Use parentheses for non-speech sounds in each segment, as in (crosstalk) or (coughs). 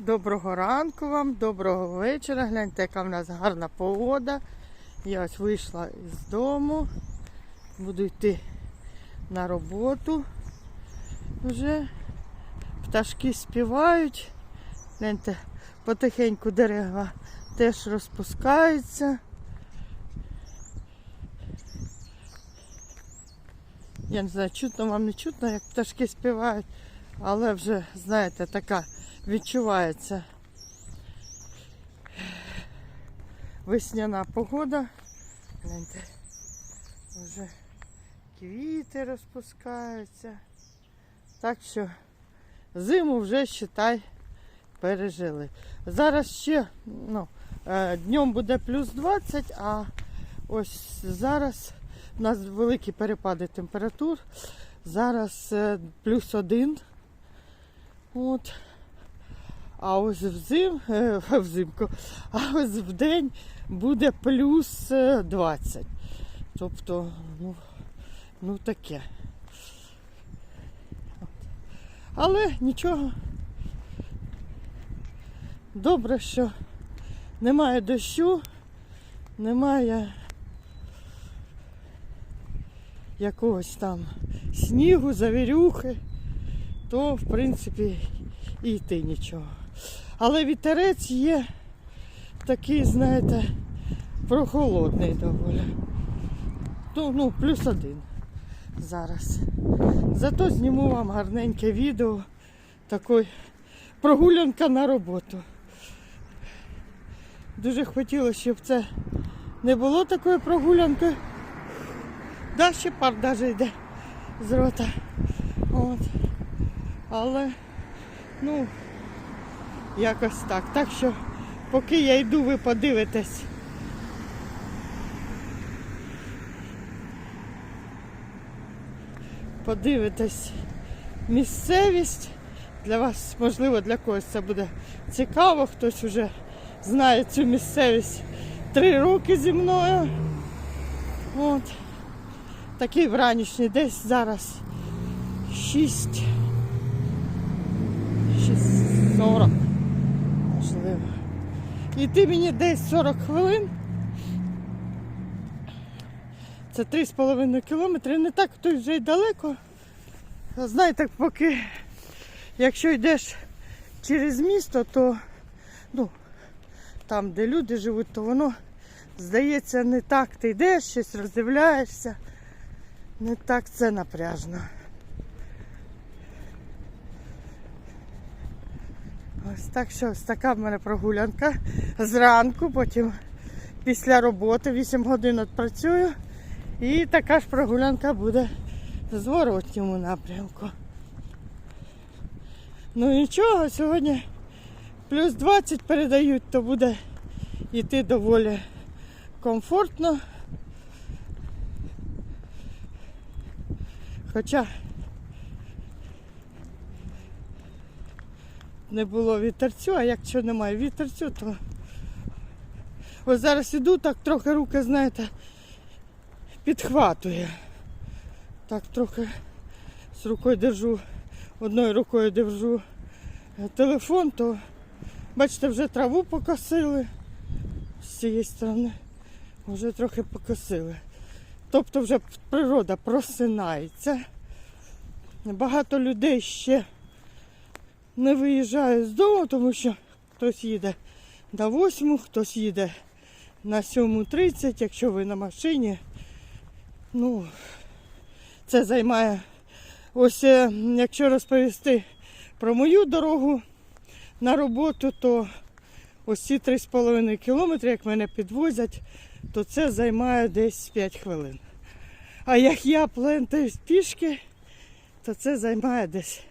Доброго ранку вам, доброго вечора. Гляньте, яка в нас гарна погода. Я ось вийшла із дому. Буду йти на роботу. Вже пташки співають. Гляньте, потихеньку дерева теж розпускаються. Я не знаю, чутно вам не чутно, як пташки співають, але вже, знаєте, така відчувається весняна погода. Гляньте, вже квіти розпускаються. Так що зиму вже считай пережили. Зараз ще ну, е, днем буде плюс 20, а ось зараз у нас великі перепади температур. Зараз е, плюс 1. От. А ось взим, (laughs) е, взимку, а ось в день буде плюс е, 20. Тобто, ну, ну таке. Але нічого. Добре, що немає дощу, немає якогось там снігу, завірюхи, то в принципі і йти нічого. Але вітерець є такий, знаєте, прохолодний доволі. Ну, ну, плюс один зараз. Зато зніму вам гарненьке відео такої прогулянка на роботу. Дуже хотілося, щоб це не було такої прогулянки. Да, ще пар навіть йде з рота. От. Але, ну, якось так. Так що, поки я йду, ви подивитесь. Подивитесь місцевість. Для вас, можливо, для когось це буде цікаво, хтось вже знає цю місцевість три роки зі мною. От. Такий вранішній десь зараз 6. 6.40. Іти мені десь 40 хвилин. Це 3,5 кілометри. Не так то вже й далеко. Знаєте, поки якщо йдеш через місто, то ну, там, де люди живуть, то воно здається не так. Ти йдеш, щось роздивляєшся. Не так це напряжно. Ось так що ось така в мене прогулянка зранку, потім після роботи 8 годин працюю. І така ж прогулянка буде в зворотньому напрямку. Ну нічого, сьогодні плюс 20 передають, то буде йти доволі комфортно. Хоча не було вітерцю, а якщо немає вітерцю, то ось зараз іду, так трохи руки, знаєте, підхватує. Так трохи з рукою держу, одною рукою держу телефон, то бачите, вже траву покосили з цієї сторони. Вже трохи покосили. Тобто вже природа просинається. Багато людей ще не виїжджає з дому, тому що хтось їде на 8, хтось їде на 7.30, якщо ви на машині. Ну, це займає. Ось е, якщо розповісти про мою дорогу на роботу, то ось ці 3,5 кілометри, як мене підвозять, то це займає десь 5 хвилин. А як я плентаюсь пішки, то це займає десь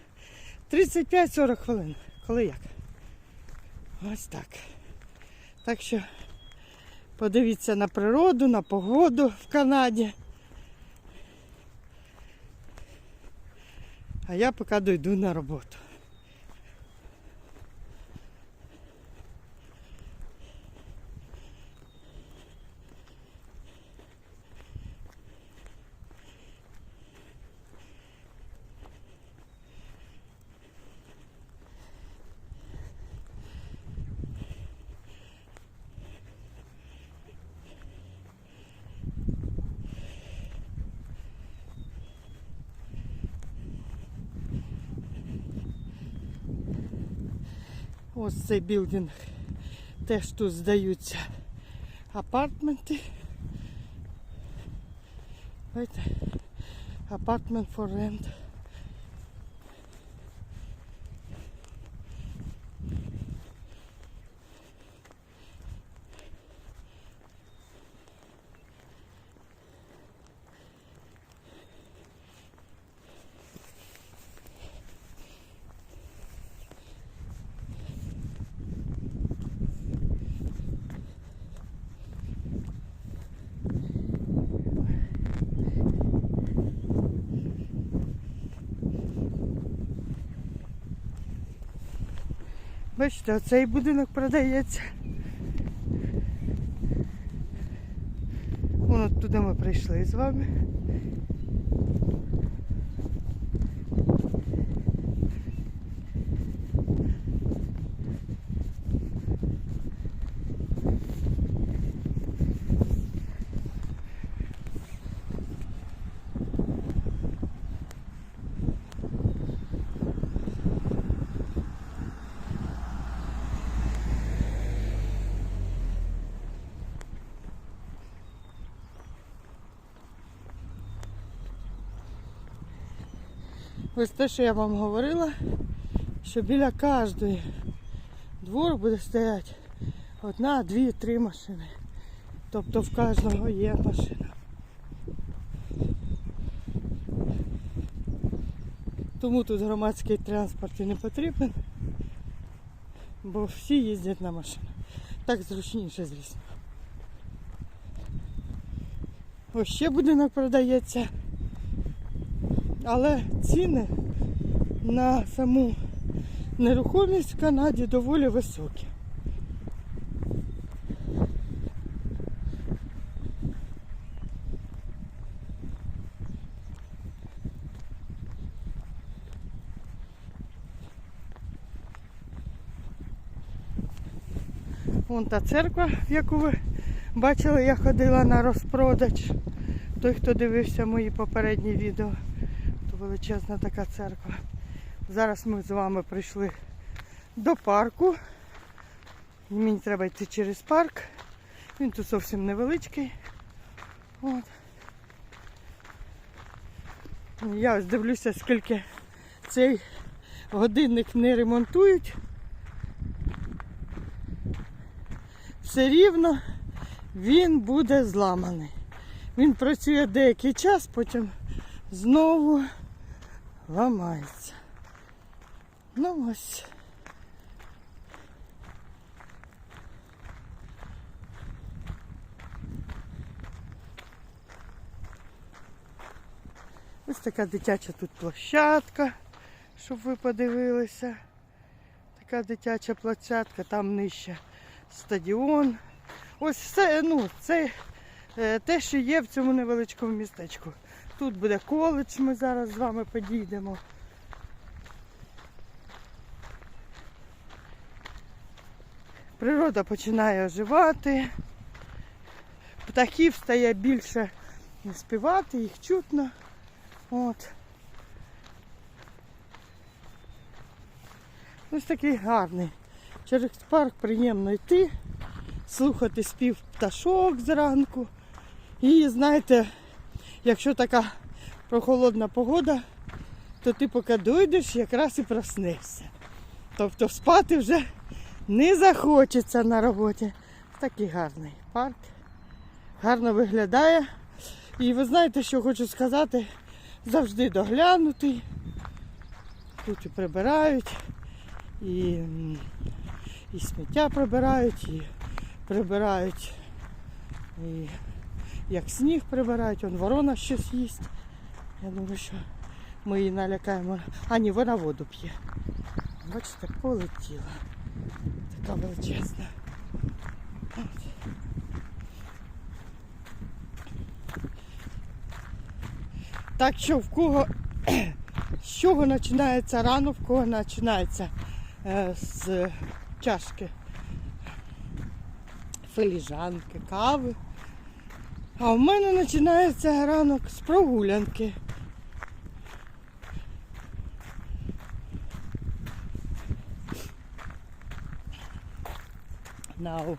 35-40 хвилин. Коли як? Ось так. Так що подивіться на природу, на погоду в Канаді. А я поки дойду на роботу. Ось цей білдинг. Теж тут здаються апартменти. Бачите? Апартмент for rent. Бачите, оцей будинок продається. Вон от туди ми прийшли з вами. Ось те, що я вам говорила, що біля кожної двору буде стояти одна, дві, три машини. Тобто в кожного є машина. Тому тут громадський транспорт і не потрібен, бо всі їздять на машинах. Так зручніше, звісно. Ось ще будинок продається. Але ціни на саму нерухомість в Канаді доволі високі. Вон та церква, в яку ви бачили, я ходила на розпродаж. Той, хто дивився мої попередні відео величезна така церква. Зараз ми з вами прийшли до парку. І Мені треба йти через парк. Він тут зовсім невеличкий. От. Я ось дивлюся, скільки цей годинник не ремонтують. Все рівно він буде зламаний. Він працює деякий час, потім знову ламається. Ну ось. Ось така дитяча тут площадка, щоб ви подивилися. Така дитяча площадка, там нижче стадіон. Ось все, ну, це е, те, що є в цьому невеличкому містечку. Тут буде коледж, ми зараз з вами підійдемо. Природа починає оживати. Птахів стає більше співати, їх чутно. От. Ось такий гарний. Через парк приємно йти, слухати спів пташок зранку. І знаєте, якщо така прохолодна погода, то ти поки дойдеш, якраз і проснешся. Тобто спати вже не захочеться на роботі. Такий гарний парк. Гарно виглядає. І ви знаєте, що хочу сказати? Завжди доглянутий. Тут і прибирають, і, і сміття прибирають, і прибирають, і як сніг прибирають, он ворона щось їсть. Я думаю, що ми її налякаємо. А ні, вона воду п'є. Бачите, полетіла. Така величезна. Так що в кого (coughs) з чого починається рано, в кого починається е, з чашки филіжанки, кави. А в мене починається ранок з прогулянки. now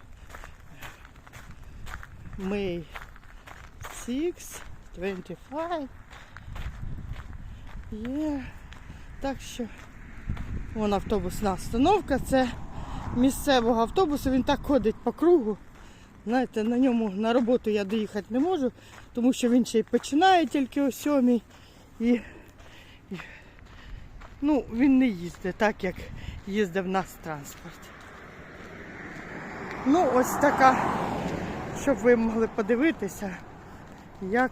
May 6, 25. Є. Так що вон автобусна остановка. Це місцевого автобусу. Він так ходить по кругу. Знаєте, на ньому на роботу я доїхати не можу, тому що він ще й починає тільки о сьомій. І, ну, він не їздить так, як їздив наш транспорт. Ну, ось така, щоб ви могли подивитися, як,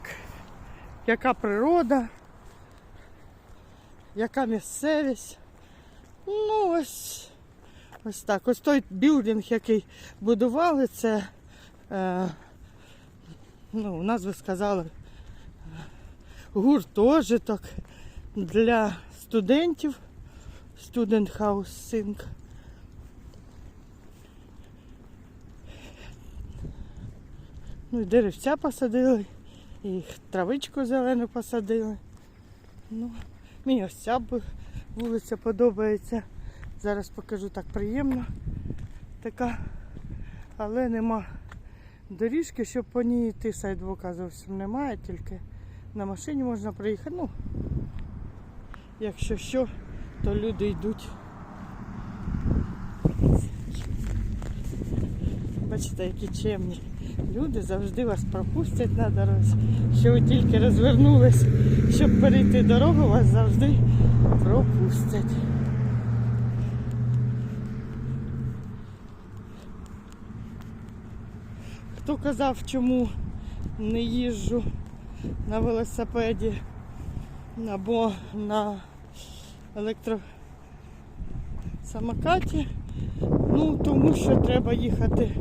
яка природа, яка місцевість. Ну, ось, ось так. Ось той білдинг, який будували, це, ну, у нас ви сказали, гуртожиток для студентів. Student Housing. Ну і деревця посадили, і травичку зелену посадили. Ну, мені ось ця вулиця подобається. Зараз покажу так приємно. Така, але нема доріжки, щоб по ній йти. Сайдвока зовсім немає, тільки на машині можна проїхати. Ну, якщо що, то люди йдуть. Бачите, які чемні. Люди завжди вас пропустять на дорозі. Що ви тільки розвернулись, щоб перейти дорогу, вас завжди пропустять. Хто казав, чому не їжджу на велосипеді або на електросамокаті? Ну, тому що треба їхати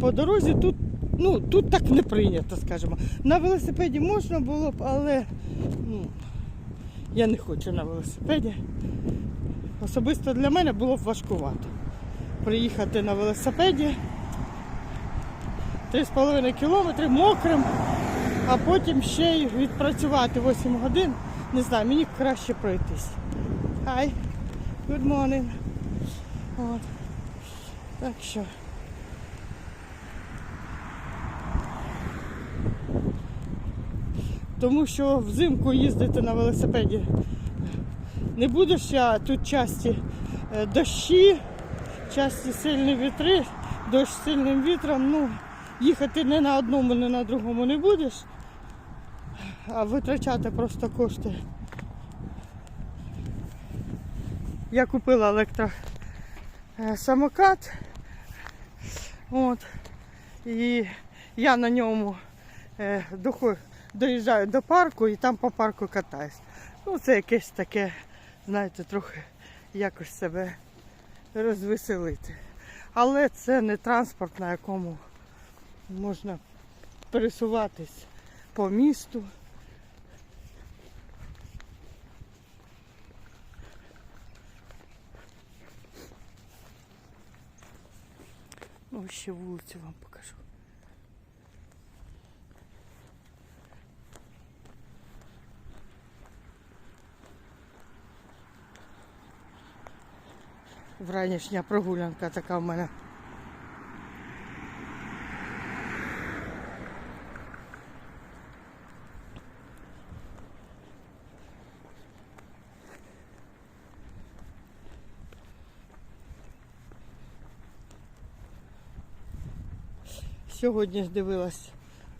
по дорозі. Тут, ну, тут так не прийнято, скажімо. На велосипеді можна було б, але ну, я не хочу на велосипеді. Особисто для мене було б важкувато. Приїхати на велосипеді 3,5 кілометри мокрим, а потім ще й відпрацювати 8 годин. Не знаю, мені краще пройтись. Hi, good morning. От. Так що. Тому що взимку їздити на велосипеді не будеш, а тут часті е, дощі, часті сильні вітри, дощ сильним вітром, ну, їхати не на одному, не на другому не будеш, а витрачати просто кошти. Я купила електро е. От. І я на ньому е, доїжджаю до парку і там по парку катаюсь. Ну, це якесь таке, знаєте, трохи якось себе розвеселити. Але це не транспорт, на якому можна пересуватись по місту. Ось ще вулицю вам покажу. Вранішня прогулянка така в мене. Сьогодні ж дивилась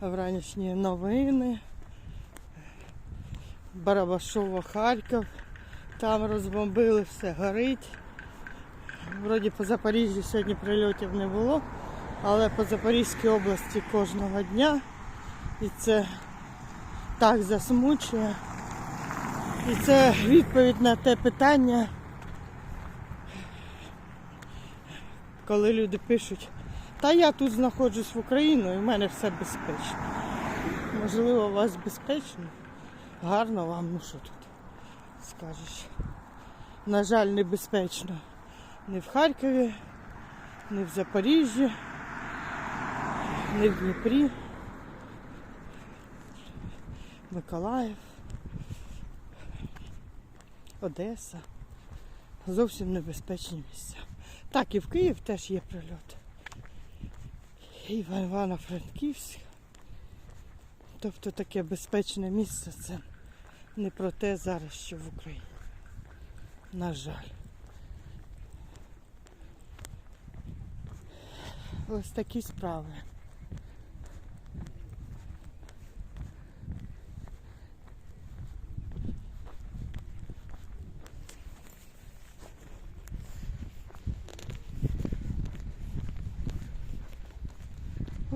вранішні новини. Барабашово, Харків. Там розбомбили, все горить. Вроді по Запоріжжю сьогодні прильотів не було, але по Запорізькій області кожного дня. І це так засмучує. І це відповідь на те питання, коли люди пишуть, та я тут знаходжусь в Україні і в мене все безпечно. Можливо, у вас безпечно, гарно вам, ну що тут скажеш. На жаль, небезпечно. Не в Харкові, не в Запоріжжі, не в Дніпрі, Миколаїв, Одеса. Зовсім небезпечні місця. Так, і в Київ теж є прильоти. Івано-Франківськ. Тобто таке безпечне місце це не про те зараз, що в Україні. На жаль. Ось такі справи.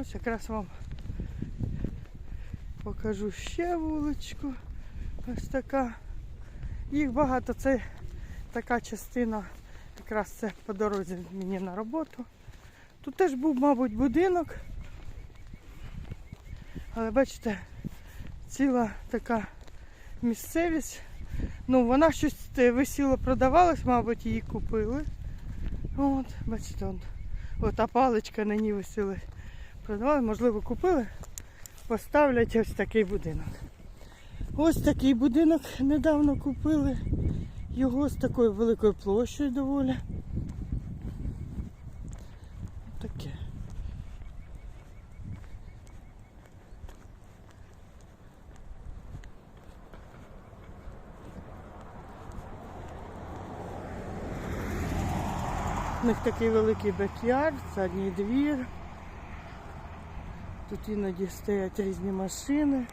Ось якраз вам покажу ще вуличку. Ось така. Їх багато, це така частина, якраз це по дорозі мені на роботу. Тут теж був, мабуть, будинок. Але бачите, ціла така місцевість. Ну, вона щось те висіло, продавалась, мабуть, її купили. От, бачите, он, от та паличка на ній висіла. Продавали, можливо, купили, поставлять ось такий будинок. Ось такий будинок недавно купили. Його з такою великою площею доволі. Таке. У них такий великий бек-ярд, задній двір. Тут іноді стоять різні машини.